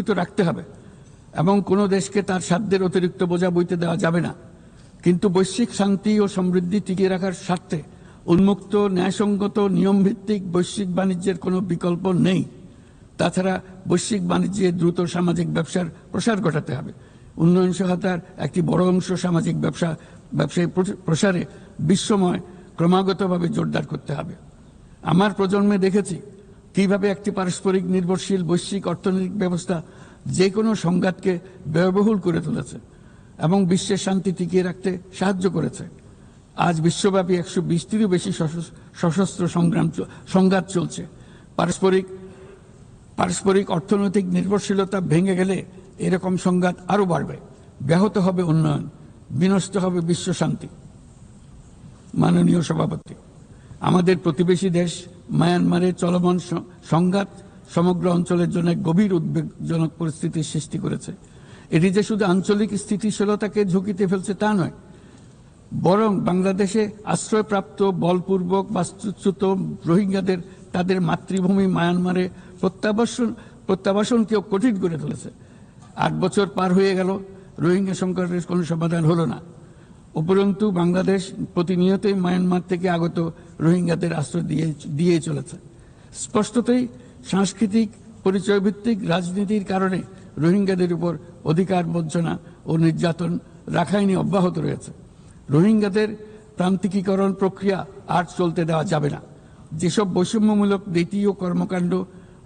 সুরক্ষিত রাখতে হবে। এবং কোনো দেশকে তার সাধ্যের অতিরিক্ত বোঝা বইতে দেওয়া যাবে না। কিন্তু বৈশ্বিক শান্তি ও সমৃদ্ধি টিকিয়ে রাখার স্বার্থে উন্মুক্ত, ন্যায়সঙ্গত, নিয়মভিত্তিক বৈশ্বিক বাণিজ্যের কোনো বিকল্প নেই। তাছাড়া বৈশ্বিক বাণিজ্যে দ্রুত সামাজিক ব্যবসার প্রসার ঘটাতে হবে। উন্নয়ন সহায়তার একটি বড় অংশ সামাজিক ব্যবসা, ব্যবসায়ী প্রসারে বিশ্বময় ক্রমাগতভাবে জোরদার করতে হবে। আমার প্রজন্মে দেখেছি কীভাবে একটি পারস্পরিক নির্ভরশীল বৈশ্বিক অর্থনৈতিক ব্যবস্থা যে কোনো সংঘাতকে ব্যয়বহুল করে তুলেছে এবং বিশ্বের শান্তি টিকিয়ে রাখতে সাহায্য করেছে। আজ বিশ্বব্যাপী একশো বিশটিরও বেশি সশস্ত্র সংগ্রাম সংঘাত চলছে। পারস্পরিক পারস্পরিক অর্থনৈতিক নির্ভরশীলতা ভেঙে গেলে এরকম সংঘাত আরও বাড়বে। ব্যাহত হবে উন্নয়ন, বিনষ্ট হবে বিশ্ব শান্তি। মাননীয় সভাপতি। আমাদের প্রতিবেশী দেশ মায়ানমারে চলমান সংঘাত সমগ্র অঞ্চলের জন্য গভীর উদ্বেগজনক পরিস্থিতির সৃষ্টি করেছে। এটি যে শুধু আঞ্চলিক স্থিতিশীলতাকে ঝুঁকিতে ফেলছে তা নয়, বরং বাংলাদেশে আশ্রয়প্রাপ্ত, বলপূর্বক বাস্তুচ্যুত রোহিঙ্গাদের তাদের মাতৃভূমি মায়ানমারে প্রত্যাবাসন প্রত্যাবাসনকেও কঠিন করে তুলেছে। আট বছর পার হয়ে গেল, রোহিঙ্গা সংকটের কোনো সমাধান হলো না। উপরন্তু বাংলাদেশ প্রতিনিয়তই মায়ানমার থেকে আগত রোহিঙ্গাদের আশ্রয় দিয়ে দিয়ে চলেছে। স্পষ্টতই সাংস্কৃতিক পরিচয়ভিত্তিক রাজনীতির কারণে রোহিঙ্গাদের উপর অধিকার বঞ্চনা ও নির্যাতন রাখাইনে অব্যাহত রয়েছে। রোহিঙ্গাদের প্রান্তিকীকরণ প্রক্রিয়া আর চলতে দেওয়া যাবে না। যেসব বৈষম্যমূলক নীতি ও কর্মকাণ্ড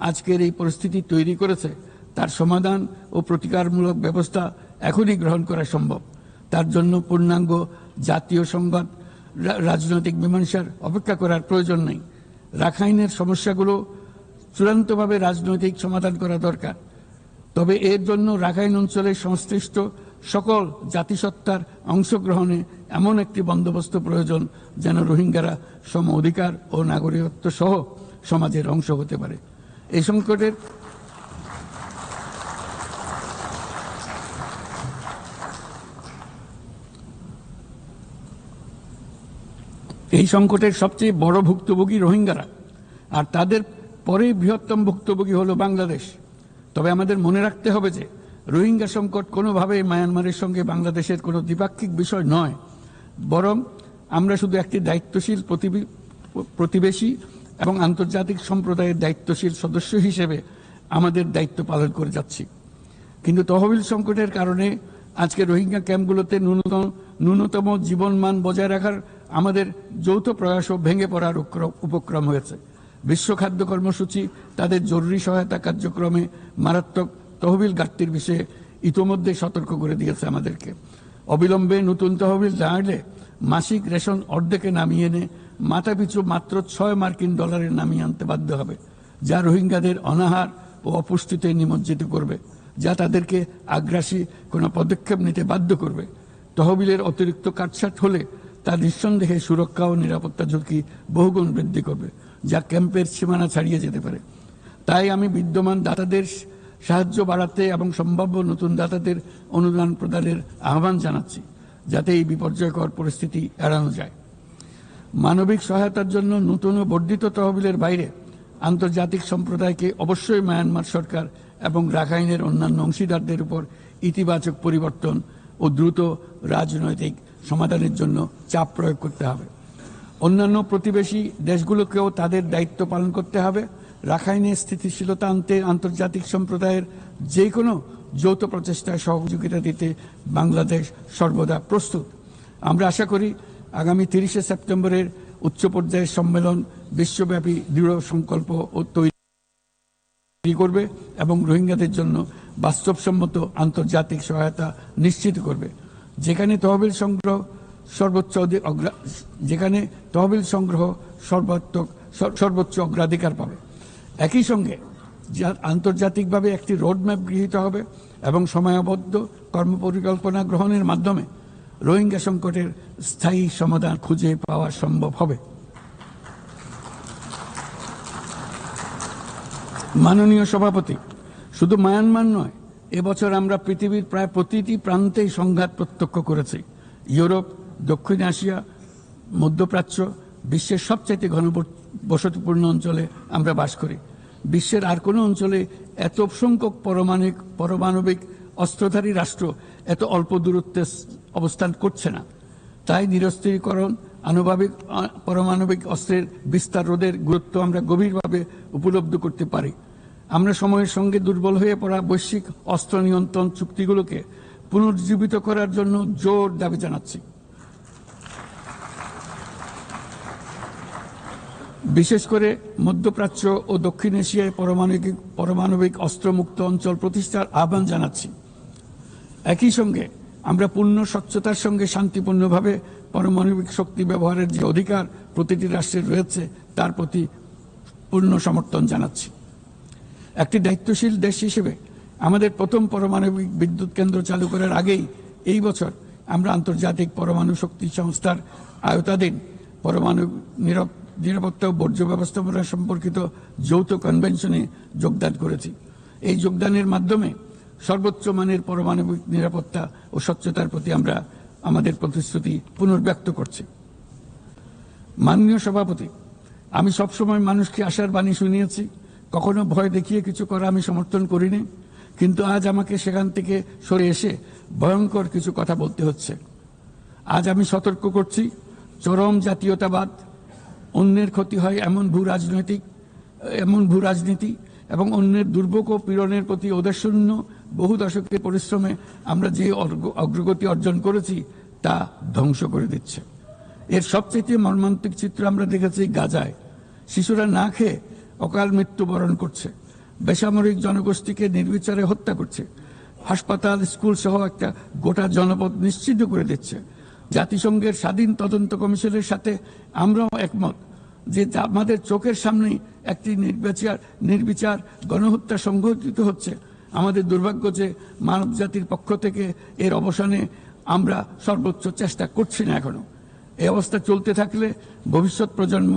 আজকের এই পরিস্থিতি তৈরি করেছে, তার সমাধান ও প্রতিকারমূলক ব্যবস্থা এখনই গ্রহণ করা সম্ভব। তার জন্য পূর্ণাঙ্গ জাতীয় সংবাদ রাজনৈতিক মীমাংসার অপেক্ষা করার প্রয়োজন নেই। রাখাইনের সমস্যাগুলো চূড়ান্তভাবে রাজনৈতিক সমাধান করা দরকার। তবে এর জন্য রাখাইন অঞ্চলের সংশ্লিষ্ট সকল জাতিসত্তার অংশগ্রহণে এমন একটি বন্দোবস্ত প্রয়োজন যেন রোহিঙ্গারা সম অধিকার ও নাগরিকত্ব সহ সমাজের অংশ হতে পারে। এই সংকটের এই সংকটের সবচেয়ে বড় ভুক্তভোগী রোহিঙ্গারা। আর তাদের পরে বৃহত্তম ভুক্তভোগী হলো বাংলাদেশ। তবে আমাদের মনে রাখতে হবে যে, রোহিঙ্গা সংকট কোনোভাবে মায়ানমারের সঙ্গে বাংলাদেশের কোনো দ্বিপাক্ষিক বিষয় নয়। বরং আমরা শুধু একটি দায়িত্বশীল প্রতিবি- প্রতিবেশী এবং আন্তর্জাতিক সম্প্রদায়ের দায়িত্বশীল সদস্য হিসেবে আমাদের দায়িত্ব পালন করে যাচ্ছি। কিন্তু তহবিল সংকটের কারণে আজকে রোহিঙ্গা ক্যাম্পগুলোতে ন্যূনতম ন্যূনতম জীবনমান বজায় রাখার আমাদের যৌথ প্রয়াসও ভেঙে পড়ার উপক্র- উপক্রম হয়েছে। বিশ্ব খাদ্য কর্মসূচি, তাদের জরুরি সহায়তা কার্যক্রমে মারাত্মক তহবিল ঘাটতির বিষয়ে ইতোমধ্যে সতর্ক করে দিয়েছে আমাদেরকে। অবিলম্বে নতুন তহবিল দাঁড়ালে মাসিক রেশন অর্ধেকে নামিয়ে এনে মাথাপিছু মাত্র ছয় মার্কিন ডলারে নামিয়ে আনতে বাধ্য হবে, যা রোহিঙ্গাদের অনাহার ও অপুষ্টিতে নিমজ্জিত করবে, যা তাদেরকে আগ্রাসী কোনো পদক্ষেপ নিতে বাধ্য করবে। তহবিলের অতিরিক্ত কাটছাট হলে তা নিঃসন্দেহে সুরক্ষা ও নিরাপত্তা ঝুঁকি বহুগুণ বৃদ্ধি করবে, যা ক্যাম্পের সীমানা ছাড়িয়ে যেতে পারে। তাই আমি বিদ্যমান দাতাদের সাহায্য বাড়াতে এবং সম্ভাব্য নতুন দাতাদের অনুদান প্রদানের আহ্বান জানাচ্ছি, যাতে এই বিপর্যয়কর পরিস্থিতি এড়ানো যায়। মানবিক সহায়তার জন্য নতুন ও বর্ধিত তহবিলের বাইরে আন্তর্জাতিক সম্প্রদায়কে অবশ্যই মায়ানমার সরকার এবং রাখাইনের অন্যান্য অংশীদারদের উপর ইতিবাচক পরিবর্তন ও দ্রুত রাজনৈতিক সমাধানের জন্য চাপ প্রয়োগ করতে হবে। অন্যান্য প্রতিবেশী দেশগুলোকেও তাদের দায়িত্ব পালন করতে হবে। রাখাইনে স্থিতিশীলতা আনতে আন্তর্জাতিক সম্প্রদায়ের যে কোনো যৌথ প্রচেষ্টায় সহযোগিতা দিতে বাংলাদেশ সর্বদা প্রস্তুত। আমরা আশা করি আগামী তিরিশে সেপ্টেম্বরের উচ্চ পর্যায়ের সম্মেলন বিশ্বব্যাপী দৃঢ় সংকল্প ও তৈরি করবে এবং রোহিঙ্গাদের জন্য বাস্তবসম্মত আন্তর্জাতিক সহায়তা নিশ্চিত করবে। যেখানে তহবিল সংগ্রহ সর্বোচ্চ যেখানে তহবিল সংগ্রহ সর্বাত্মক সর্বোচ্চ অগ্রাধিকার পাবে। একই সঙ্গে যা আন্তর্জাতিকভাবে একটি রোডম্যাপ গৃহীত হবে এবং সময়াবদ্ধ কর্মপরিকল্পনা গ্রহণের মাধ্যমে রোহিঙ্গা সংকটের স্থায়ী সমাধান খুঁজে পাওয়া সম্ভব হবে। মাননীয় সভাপতি, শুধু মায়ানমার নয় এবছর আমরা পৃথিবীর প্রায় প্রতিটি প্রান্তেই সংঘাত প্রত্যক্ষ করেছি। ইউরোপ, দক্ষিণ এশিয়া, মধ্যপ্রাচ্য, বিশ্বের সবচাইতে ঘন বসতিপূর্ণ অঞ্চলে আমরা বাস করি। বিশ্বের আর কোনো অঞ্চলে এত সংখ্যক পরমাণিক, পরমাণবিক অস্ত্রধারী রাষ্ট্র এত অল্প দূরত্বে অবস্থান করছে না। তাই নিরস্ত্রীকরণ, আনুভাবিক পারমাণবিক অস্ত্রের বিস্তার রোধের গুরুত্ব আমরা গভীরভাবে উপলব্ধি করতে পারি। আমরা সময়ের সঙ্গে দুর্বল হয়ে পড়া বৈশ্বিক অস্ত্র নিয়ন্ত্রণ চুক্তিগুলোকে পুনর্জীবিত করার জন্য জোর দাবি জানাচ্ছি। বিশেষ করে মধ্যপ্রাচ্য ও দক্ষিণ এশিয়ায় পারমাণবিক পারমাণবিক অস্ত্রমুক্ত অঞ্চল প্রতিষ্ঠার আহ্বান জানাচ্ছি। একই সঙ্গে আমরা পূর্ণ স্বচ্ছতার সঙ্গে শান্তিপূর্ণভাবে পারমাণবিক শক্তি ব্যবহারের যে অধিকার প্রতিটি রাষ্ট্রের রয়েছে, তার প্রতি পূর্ণ সমর্থন জানাচ্ছি। একটি দায়িত্বশীল দেশ হিসেবে আমাদের প্রথম পারমাণবিক বিদ্যুৎ কেন্দ্র চালু করার আগেই এই বছর আমরা আন্তর্জাতিক পরমাণু শক্তি সংস্থার আয়তাধীন পরমাণু নিরাপ- নিরাপত্তা ও বর্জ্য ব্যবস্থাপনা সম্পর্কিত যৌথ কনভেনশনে যোগদান করেছি। এই যোগদানের মাধ্যমে সর্বোচ্চ মানের পারমাণবিক নিরাপত্তা ও স্বচ্ছতার প্রতি আমরা আমাদের প্রতিশ্রুতি পুনর্ব্যক্ত করছি। মাননীয় সভাপতি, আমি সবসময় মানুষকে আশার বাণী শুনিয়েছি কখনো ভয় দেখিয়ে কিছু করা আমি সমর্থন করিনি, কিন্তু আজ আমাকে সেখান থেকে সরে এসে ভয়ঙ্কর কিছু কথা বলতে হচ্ছে। আজ আমি সতর্ক করছি, চরম জাতীয়তাবাদ, অন্যের ক্ষতি হয় এমন ভূ রাজনৈতিক, এমন ভূ রাজনীতি এবং অন্যের দুর্ভোগ ও পীড়নের প্রতি ওদেশূন্য বহু দশকের পরিশ্রমে আমরা যে অগ্রগতি অর্জন করেছি, তা ধ্বংস করে দিচ্ছে। এর সবচেয়ে মর্মান্তিক চিত্র আমরা দেখেছি গাজায়। শিশুরা না খেয়ে অকাল মৃত্যুবরণ করছে। বেসামরিক জনগোষ্ঠীকে নির্বিচারে হত্যা করছে। হাসপাতাল, স্কুল সহ একটা গোটা জনপদ নিশ্চিত করে দিচ্ছে। জাতিসংঘের স্বাধীন তদন্ত কমিশনের সাথে আমরাও একমত যে আমাদের চোখের সামনেই একটি নির্বিচার নির্বিচার গণহত্যা সংঘটিত হচ্ছে। আমাদের দুর্ভাগ্য যে মানব জাতির পক্ষ থেকে এর অবসানে আমরা সর্বোচ্চ চেষ্টা করছি না এখনও। এই অবস্থা চলতে থাকলে ভবিষ্যৎ প্রজন্ম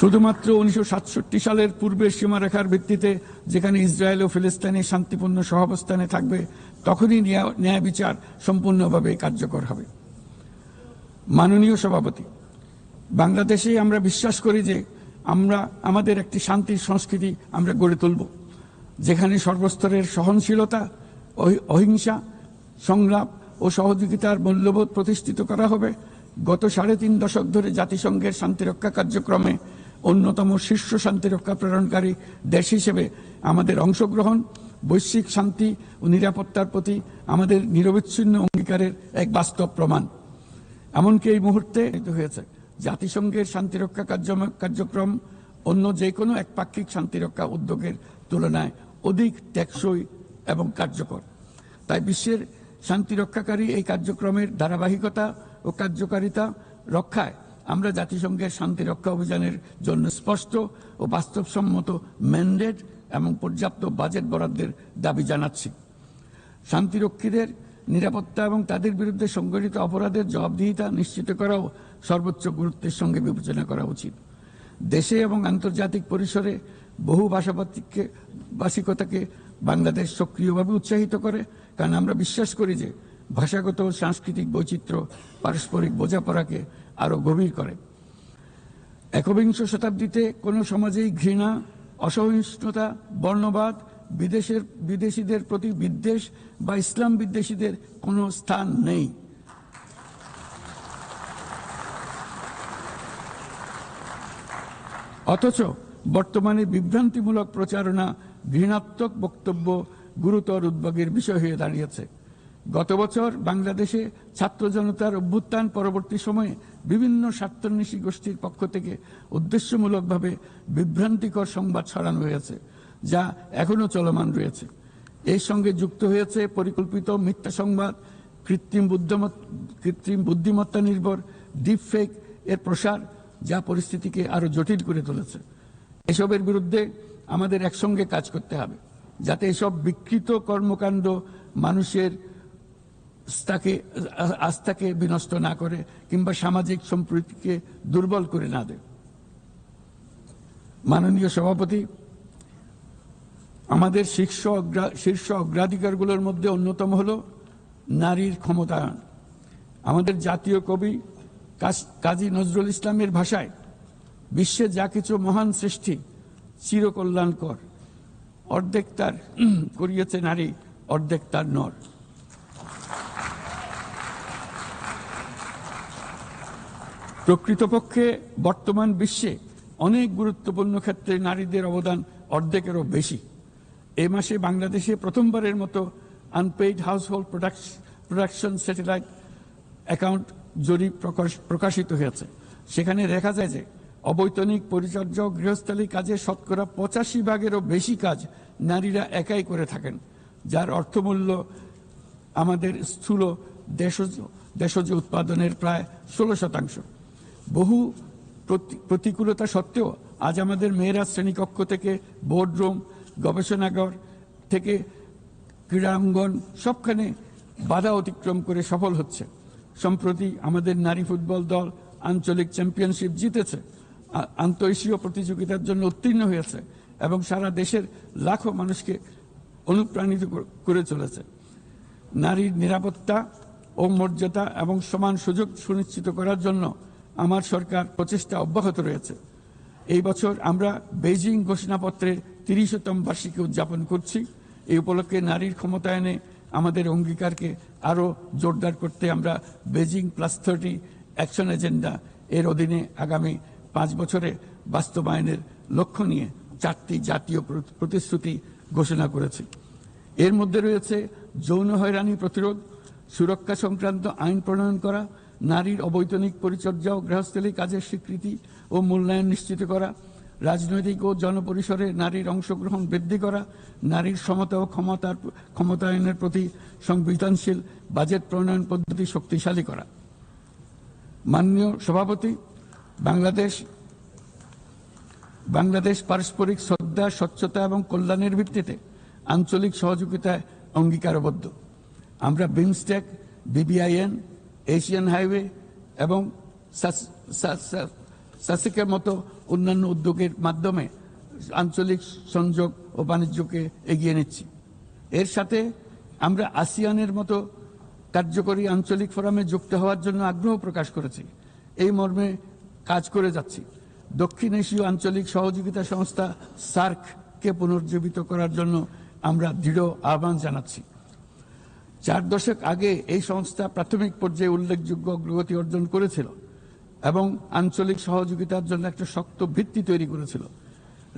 শুধুমাত্র উনিশশো সাতষট্টি সালের পূর্বের সীমারেখার ভিত্তিতে যেখানে ইসরায়েল ও ফিলিস্তিনি শান্তিপূর্ণ সহাবস্থানে থাকবে, তখনই ন্যায়- বিচার সম্পূর্ণভাবে কার্যকর হবে। মাননীয় সভাপতি, বাংলাদেশে আমরা বিশ্বাস করি যে আমরা, আমাদের একটি শান্তির সংস্কৃতি আমরা গড়ে তুলব, যেখানে সর্বস্তরের সহনশীলতা, অহি- অহিংসা, সংলাপ ও সহযোগিতার মূল্যবোধ প্রতিষ্ঠিত করা হবে। গত সাড়ে তিন দশক ধরে জাতিসংঘের শান্তিরক্ষা কার্যক্রমে অন্যতম শীর্ষ শান্তিরক্ষা প্রেরণকারী দেশ হিসেবে আমাদের অংশগ্রহণ, বৈশ্বিক শান্তি ও নিরাপত্তার প্রতি আমাদের নিরবিচ্ছিন্ন অঙ্গীকারের এক বাস্তব প্রমাণ। এমনকি এই মুহূর্তে হয়েছে, জাতিসংঘের শান্তিরক্ষা কার্যম- কার্যক্রম অন্য যে কোনো একপাক্ষিক শান্তিরক্ষা উদ্যোগের তুলনায় অধিক টেকসই এবং কার্যকর। তাই বিশ্বের শান্তিরক্ষাকারী এই কার্যক্রমের ধারাবাহিকতা ও কার্যকারিতা রক্ষায় আমরা জাতিসংঘের শান্তিরক্ষা অভিযানের জন্য স্পষ্ট ও বাস্তবসম্মত ম্যান্ডেট এবং পর্যাপ্ত বাজেট বরাদ্দের দাবি জানাচ্ছি। শান্তিরক্ষীদের নিরাপত্তা এবং তাদের বিরুদ্ধে সংগঠিত অপরাধের জবাবদিহিতা নিশ্চিত করাও সর্বোচ্চ গুরুত্বের সঙ্গে বিবেচনা করা উচিত। দেশে এবং আন্তর্জাতিক পরিসরে বহু ভাষাভাষিককে ভাষিকতাকে বাংলাদেশ সক্রিয়ভাবে উৎসাহিত করে, কারণ আমরা বিশ্বাস করি যে ভাষাগত সাংস্কৃতিক বৈচিত্র্য পারস্পরিক বোঝাপড়াকে আরও গভীর করে। একবিংশ শতাব্দীতে কোনো সমাজেই ঘৃণা, অসহিষ্ণুতা, বর্ণবাদ, বিদেশের, বিদেশিদের প্রতি বিদ্বেষ বা ইসলাম বিদ্বেষীদের কোনো স্থান নেই। অথচ বর্তমানে বিভ্রান্তিমূলক প্রচারণা, ঘৃণাত্মক বক্তব্য গুরুতর উদ্বেগের বিষয় হয়ে দাঁড়িয়েছে। গত বছর বাংলাদেশে ছাত্র জনতার অভ্যুত্থান পরবর্তী সময়ে বিভিন্ন স্বার্থান্বেষী গোষ্ঠীর পক্ষ থেকে উদ্দেশ্যমূলকভাবে বিভ্রান্তিকর সংবাদ ছড়ানো হয়েছে, যা এখনও চলমান রয়েছে। এর সঙ্গে যুক্ত হয়েছে পরিকল্পিত মিথ্যা সংবাদ, কৃত্রিম কৃত্রিম বুদ্ধিমত্তা নির্ভর, ডিপফেক এর প্রসার, যা পরিস্থিতিকে আরও জটিল করে তুলেছে। এসবের বিরুদ্ধে আমাদের একসঙ্গে কাজ করতে হবে, যাতে এসব বিকৃত কর্মকাণ্ড মানুষের আস্থাকে আস্থাকে বিনষ্ট না করে কিংবা সামাজিক সম্প্রীতিকে দুর্বল করে না দেয়। মাননীয় সভাপতি, আমাদের শীর্ষ শীর্ষ অগ্রাধিকারগুলোর মধ্যে অন্যতম হলো নারীর ক্ষমতায়ন। আমাদের জাতীয় কবি কাজী নজরুল ইসলামের ভাষায়, বিশ্বে যা কিছু মহান সৃষ্টি চিরকল্যাণকর। অর্ধেক তার করিয়েছে নারী, অর্ধেক তার নর। প্রকৃতপক্ষে বর্তমান বিশ্বে অনেক গুরুত্বপূর্ণ ক্ষেত্রে নারীদের অবদান অর্ধেকেরও বেশি। এ মাসে বাংলাদেশে প্রথমবারের মতো unpaid household production satellite account জরিপ প্রকাশ- প্রকাশিত হয়েছে। সেখানে দেখা যায় যে অবৈতনিক পরিচর্যা গৃহস্থালী কাজে শতকরা পঁচাশি ভাগেরও বেশি কাজ নারীরা একাই করে থাকেন, যার অর্থমূল্য আমাদের স্থূল দেশজ দেশজ উৎপাদনের প্রায় ষোলো শতাংশ। বহু প্রতি- প্রতিকূলতা সত্ত্বেও আজ আমাদের মেয়েরা শ্রেণীকক্ষ থেকে বোর্ডরুম গবেষণাগার থেকে ক্রীড়াঙ্গন সবখানে বাধা অতিক্রম করে সফল হচ্ছে। সম্প্রতি আমাদের নারী ফুটবল দল আঞ্চলিক চ্যাম্পিয়নশিপ জিতেছে। আন্তঃএশীয় প্রতিযোগিতার জন্য উত্তীর্ণ হয়েছে এবং সারা দেশের লাখো মানুষকে অনুপ্রাণিত করে চলেছে। নারীর নিরাপত্তা ও মর্যাদা এবং সমান সুযোগ সুনিশ্চিত করার জন্য আমার সরকার প্রচেষ্টা অব্যাহত রয়েছে। এই বছর আমরা বেইজিং ঘোষণাপত্রের তিরিশতম বার্ষিকী উদযাপন করছি। এই উপলক্ষে নারীর ক্ষমতায়নে আমাদের অঙ্গীকারকে আরও জোরদার করতে আমরা Beijing plus thirty action agenda এর অধীনে আগামী পাঁচ বছরে বাস্তবায়নের লক্ষ্য নিয়ে চারটি জাতীয় প্রতিশ্রুতি ঘোষণা করেছি। এর মধ্যে রয়েছে যৌন হয়রানি প্রতিরোধ, সুরক্ষা সংক্রান্ত আইন প্রণয়ন করা নারীর অবৈতনিক পরিচর্যা ও গৃহস্থলী কাজের স্বীকৃতি ও মূল্যায়ন নিশ্চিত করা, রাজনৈতিক ও জনপরিসরে নারীর অংশগ্রহণ বৃদ্ধি করা, নারীর সমতা ও ক্ষমতার ক্ষমতায়নের প্রতি সংবিধানশীল বাজেট প্রণয়ন পদ্ধতি শক্তিশালী করা। মাননীয় সভাপতি, বাংলাদেশ বাংলাদেশ পারস্পরিক শ্রদ্ধা, স্বচ্ছতা এবং কল্যাণের ভিত্তিতে আঞ্চলিক সহযোগিতায় অঙ্গীকারবদ্ধ। আমরা বিমস্টেক, বিবিআইএন এশিয়ান হাইওয়ে এবং সাসিকের মতো অন্যান্য উদ্যোগের মাধ্যমে আঞ্চলিক সংযোগ ও বাণিজ্যকে এগিয়ে নিচ্ছি। এর সাথে আমরা আসিয়ানের মতো কার্যকরী আঞ্চলিক ফোরামে যুক্ত হওয়ার জন্য আগ্রহ প্রকাশ করেছি। এই মর্মে কাজ করে যাচ্ছি। দক্ষিণ এশীয় আঞ্চলিক সহযোগিতা সংস্থা সার্ককে পুনর্জীবিত করার জন্য আমরা দৃঢ় আহ্বান জানাচ্ছি। চার দশক আগে এই সংস্থা প্রাথমিক পর্যায়ে উল্লেখযোগ্য অগ্রগতি অর্জন করেছিল এবং আঞ্চলিক সহযোগিতার জন্য একটা শক্ত ভিত্তি তৈরি করেছিল।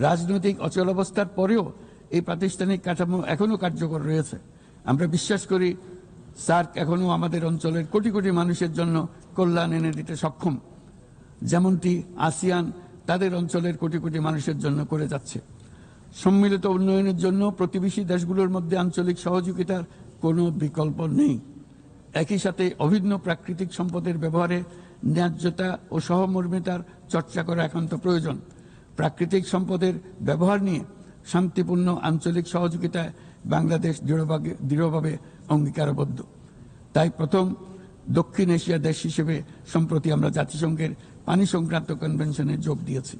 রাজনৈতিক অচলাবস্থার পরেও এই প্রাতিষ্ঠানিক কাঠামো এখনও কার্যকর রয়েছে। আমরা বিশ্বাস করি, সার্ক এখনও আমাদের অঞ্চলের কোটি কোটি মানুষের জন্য কল্যাণ এনে দিতে সক্ষম। যেমনটি আসিয়ান তাদের অঞ্চলের কোটি কোটি মানুষের জন্য করে যাচ্ছে। সম্মিলিত উন্নয়নের জন্য প্রতিবেশী দেশগুলোর মধ্যে আঞ্চলিক সহযোগিতার কোনো বিকল্প নেই। একই সাথে অভিন্ন প্রাকৃতিক সম্পদের ব্যবহারে ন্যায্যতা ও সহমর্মিতার চর্চা করা একান্ত প্রয়োজন। প্রাকৃতিক সম্পদের ব্যবহার নিয়ে শান্তিপূর্ণ আঞ্চলিক সহযোগিতায় বাংলাদেশ দৃঢ়ভাবে দৃঢ়ভাবে অঙ্গীকারবদ্ধ। তাই প্রথম দক্ষিণ এশিয়া দেশ হিসেবে সম্প্রতি আমরা জাতিসংঘের পানি সংক্রান্ত কনভেনশনে যোগ দিয়েছি।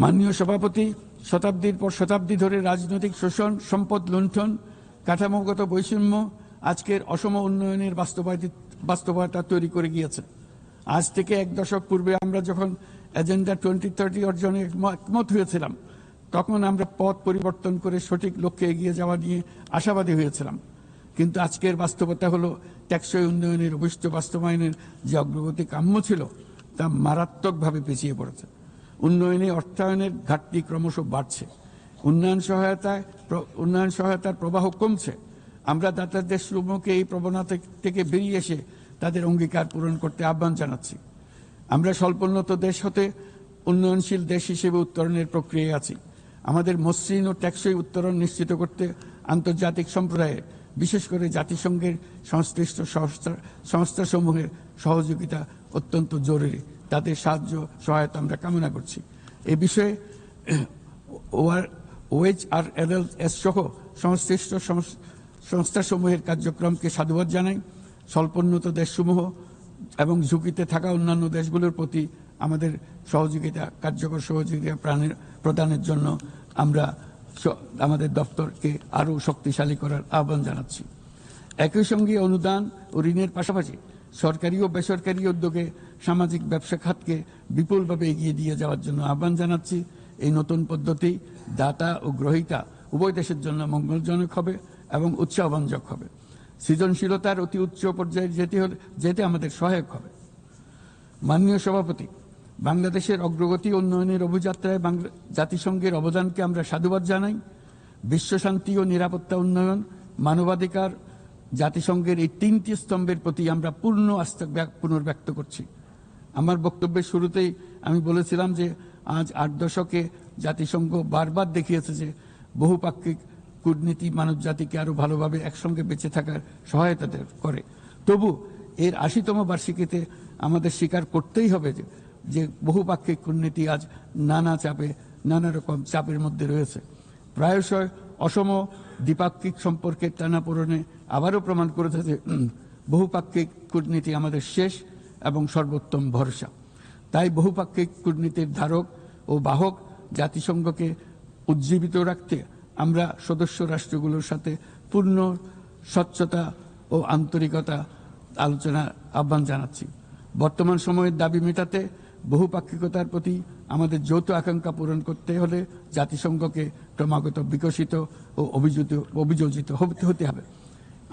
মাননীয় সভাপতি শতাব্দীর পর শতাব্দী ধরে রাজনৈতিক শোষণ, সম্পদ লুণ্ঠন, কাঠামোগত বৈষম্য আজকের অসম উন্নয়নের বাস্তবতা তৈরি করে গিয়েছে। আজ থেকে এক দশক পূর্বে আমরা যখন এজেন্ডা টোয়েন্টি থার্টি অর্জনে একম- একমত হয়েছিলাম, তখন আমরা পথ পরিবর্তন করে সঠিক লক্ষ্যে এগিয়ে যাওয়া নিয়ে আশাবাদী হয়েছিলাম। কিন্তু আজকের বাস্তবতা হলো টেকসই উন্নয়নের অভিষ্ট বাস্তবায়নের যে অগ্রগতি কাম্য ছিল, তা মারাত্মকভাবে পিছিয়ে পড়েছে। উন্নয়নে অর্থায়নের ঘাটতি ক্রমশ বাড়ছে। উন্নয়ন সহায়তায় উন্নয়ন সহায়তার প্রবাহ কমছে। আমরা দাতাদের সমূহকে এই প্রবণতা থেকে বেরিয়ে এসে তাদের অঙ্গীকার পূরণ করতে আহ্বান জানাচ্ছি। আমরা স্বল্পোন্নত দেশ হতে উন্নয়নশীল দেশ হিসেবে উত্তরণের প্রক্রিয়ায় আছি। আমাদের মসৃণ ও ট্যাক্সই উত্তরণ নিশ্চিত করতে আন্তর্জাতিক সম্প্রদায়ের, বিশেষ করে জাতিসংঘের সংশ্লিষ্ট সংস্থা সংস্থাসমূহের সহযোগিতা অত্যন্ত জরুরি। তাদের সাহায্য, সহায়তা আমরা কামনা করছি। এ বিষয়ে ওয়ার ওয়েজ আর এল এস সহ সংশ্লিষ্ট সংস- সংস্থাসমূহের কার্যক্রমকে সাধুবাদ জানাই। স্বল্পোন্নত দেশসমূহ এবং ঝুঁকিতে থাকা অন্যান্য দেশগুলোর প্রতি আমাদের সহযোগিতা, কার্যকর সহযোগিতা প্রাণের, প্রদানের জন্য আমরা আমাদের দপ্তরকে আরও শক্তিশালী করার আহ্বান জানাচ্ছি। একই সঙ্গে অনুদান ও ঋণের পাশাপাশি সরকারি ও বেসরকারি উদ্যোগে সামাজিক ব্যবসা খাতকে বিপুলভাবে এগিয়ে দিয়ে যাওয়ার জন্য আহ্বান জানাচ্ছি। এই নতুন পদ্ধতি দাতা ও গ্রহীতা উভয় দেশের জন্য মঙ্গলজনক হবে এবং উৎসাহবাঞ্জক হবে। সৃজনশীলতার অতি উচ্চ পর্যায়ে যেতে হলে যেতে আমাদের সহায়ক হবে। মাননীয় সভাপতি, বাংলাদেশের অগ্রগতি উন্নয়নের অভিযাত্রায় বাংলা জাতিসংঘের অবদানকে আমরা সাধুবাদ জানাই। বিশ্বশান্তি ও নিরাপত্তা উন্নয়ন, মানবাধিকার জাতিসংঘের এই তিনটি স্তম্ভের প্রতি আমরা পূর্ণ আস্থা ব্যক- পুনর্ব্যক্ত করছি। আমার বক্তব্যের শুরুতেই আমি বলেছিলাম যে, আজ আট দশকে জাতিসংঘ বারবার দেখিয়েছে যে, বহুপাক্ষিক কূটনীতি মানব জাতিকে আরও ভালোভাবে একসঙ্গে বেঁচে থাকার সহায়তা করে। তবু এর আশিতম বার্ষিকীতে আমাদের স্বীকার করতেই হবে যে যে বহুপাক্ষিক কূটনীতি আজ নানা চাপে, নানা রকম চাপের মধ্যে রয়েছে। প্রায়শই অসম দ্বিপাক্ষিক সম্পর্কের টানাপোড়েনে আবারও প্রমাণ করেছে যে বহুপাক্ষিক কূটনীতি আমাদের শেষ এবং সর্বোত্তম ভরসা। তাই বহুপাক্ষিক কূটনীতির ধারক ও বাহক জাতিসংঘকে উজ্জীবিত রাখতে আমরা সদস্য রাষ্ট্রগুলোর সাথে পূর্ণ স্বচ্ছতা ও আন্তরিকতা আলোচনা আহ্বান জানাচ্ছি। বর্তমান সময়ের দাবি মেটাতে বহুপাক্ষিকতার প্রতি আমাদের যৌথ আকাঙ্ক্ষা পূরণ করতে হলে জাতিসংঘকে ক্রমাগত বিকশিত অভিযোজিত অভিযোজিত হতে হবে।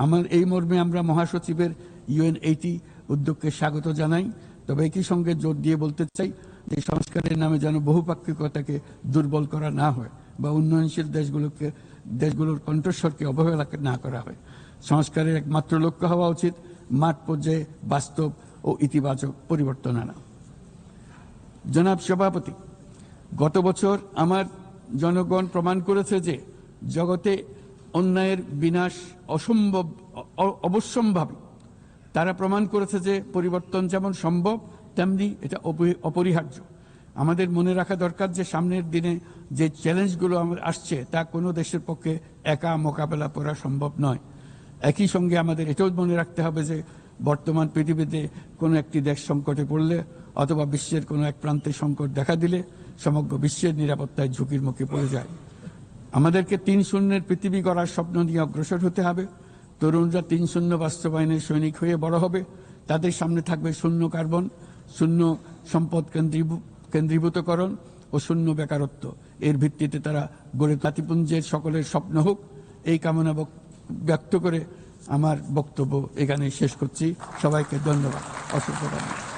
আমার এই মর্মে আমরা মহাসচিবের ইউএন এইটি উদ্যোগকে স্বাগত জানাই। তবে একই সঙ্গে জোর দিয়ে বলতে চাই যে সংস্কারের নামে যেন বহুপাক্ষিকতাকে দুর্বল করা না হয় বা উন্নয়নশীল দেশগুলোকে, দেশগুলোর কণ্ঠস্বরকে অবহেলা না করা হয়। সংস্কারের একমাত্র লক্ষ্য হওয়া উচিত মাঠ পর্যায়ে বাস্তব ও ইতিবাচক পরিবর্তন আনা। জনাব সভাপতি, গত বছর আমার জনগণ প্রমাণ করেছে যে জগতে অন্যায়ের বিনাশ অসম্ভব অবশ্যম্ভাবী। তারা প্রমাণ করেছে যে পরিবর্তন যেমন সম্ভব, তেমনি এটা অপরি- অপরিহার্য। আমাদের মনে রাখা দরকার যে সামনের দিনে যে চ্যালেঞ্জগুলো আমার আসছে, তা কোনো দেশের পক্ষে একা মোকাবেলা করা সম্ভব নয়। একই সঙ্গে আমাদের এটাও মনে রাখতে হবে যে বর্তমান পৃথিবীতে কোনো একটি দেশ সংকটে পড়লে অথবা বিশ্বের কোনো এক প্রান্তে সংকট দেখা দিলে সমগ্র বিশ্বের নিরাপত্তায় ঝুঁকির মুখে পড়ে যায়। আমাদেরকে তিন শূন্যের পৃথিবী গড়ার স্বপ্ন নিয়ে অগ্রসর হতে হবে। তরুণরা তিন শূন্য বাস্তবায়নের সৈনিক হয়ে বড় হবে। তাদের সামনে থাকবে শূন্য কার্বন, শূন্য সম্পদ কেন্দ্রীভূ- কেন্দ্রীভূতকরণ ও শূন্য বেকারত্ব। এর ভিত্তিতে তারা গড়ে জাতিপুঞ্জের সকলের স্বপ্ন হোক। এই কামনা ব্যক্ত করে আমার বক্তব্য এখানে শেষ করছি। সবাইকে ধন্যবাদ। অসংখ্য ধন্যবাদ।